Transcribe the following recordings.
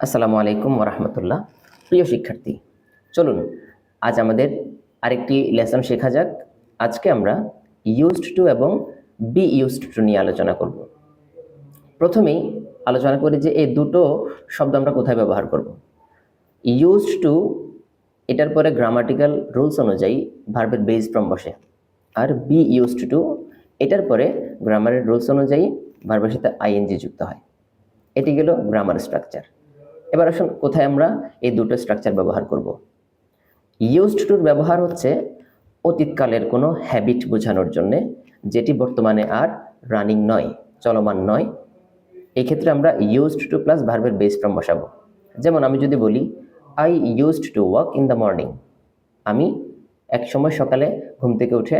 আসসালামু আলাইকুম ওরহামতুল্লাহ। প্রিয় শিক্ষার্থী, চলুন, আজ আমাদের আরেকটি লেসন শেখা যাক। আজকে আমরা ইউজড টু এবং বি ইউজড টু নিয়ে আলোচনা করব। প্রথমেই আলোচনা করি যে এই দুটো শব্দ আমরা কোথায় ব্যবহার করব। ইউজড টু এটার পরে গ্রামাটিক্যাল রুলস অনুযায়ী ভার্বের বেস ফ্রম বসে। আর বি ইউজড টু এটার পরে গ্রামারের রুলস অনুযায়ী ভার্বের সাথে আইএনজি যুক্ত হয়। এটি গেল গ্রামার স্ট্রাকচার এবার আসুন কোথায় আমরা এই দুটো স্ট্রাকচার ব্যবহার করব। ইউজড টুর ব্যবহার হচ্ছে অতীতকালের কোনো হ্যাবিট বোঝানোর জন্যে, যেটি বর্তমানে আর রানিং নয়, চলমান নয়। এই ক্ষেত্রে আমরা ইউজড টু প্লাস ভার্বের বেস ফ্রম বসাবো। যেমন আমি যদি বলি I used to walk in the morning আমি এক সময় সকালে ঘুম থেকে উঠে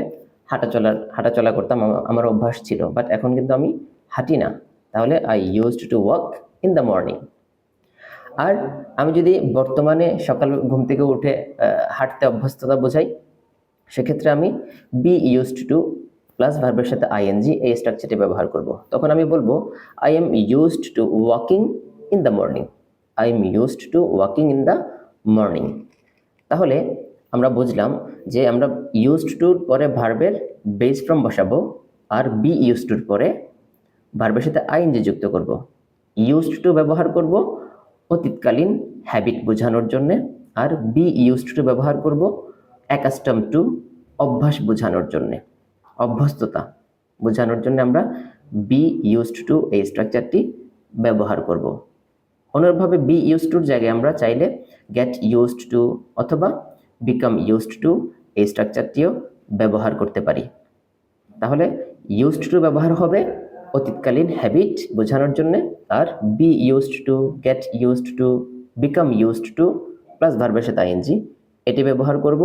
হাঁটা চলার, হাঁটা চলা করতাম আমার অভ্যাস ছিল বাট এখন কিন্তু আমি হাঁটি না। তাহলে I used to walk in the morning আর আমি যদি বর্তমানে সকাল ঘুম থেকে উঠে হাঁটতে অভ্যস্ততা বোঝাই, সেক্ষেত্রে আমি বি ইউজড টু প্লাস ভার্বের সাথে আইএনজি এই স্ট্রাকচারটি ব্যবহার করব। তখন আমি বলব I am used to walking in the morning I am used to walking in the morning তাহলে আমরা বুঝলাম যে আমরা ইউজড টুর পরে ভার্বের বেস ফ্রম বসাবো, আর বি ইউজ টুর পরে ভার্বের সাথে আইএনজি যুক্ত করব। ইউজড টু ব্যবহার করব অতীতকালীন হ্যাবিট বোঝানোর জন্য আর বি ইউজড টু ব্যবহার করব অ্যাকাস্টম টু অভ্যাস বোঝানোর জন্য। অভ্যস্ততা বোঝানোর জন্য আমরা বি ইউজড টু এই স্ট্রাকচারটি ব্যবহার করব। অনুরূপভাবে বি ইউজ টুর জায়গায় আমরা চাইলে গেট ইউজড টু অথবা বিকাম ইউজড টু এই স্ট্রাকচারটিও ব্যবহার করতে পারি। তাহলে ইউজড টু ব্যবহার হবে অতীতকালীন হ্যাবিট বোঝানোর জন্য আর be used to get used to become used to plus ভার্বের সাথে আইএনজি এটি ব্যবহার করব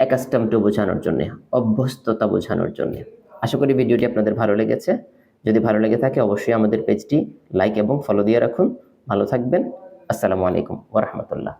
অ্যাকাস্টাম টু বোঝানোর জন্য, অভ্যস্ততা বোঝানোর জন্য। আশা করি ভিডিওটি আপনাদের ভালো লেগেছে। যদি ভালো লেগে থাকে অবশ্যই আমাদের পেজটি লাইক এবং ফলো দিয়ে রাখুন। ভালো থাকবেন। আসসালামু আলাইকুম। ওরহমতুল্লাহ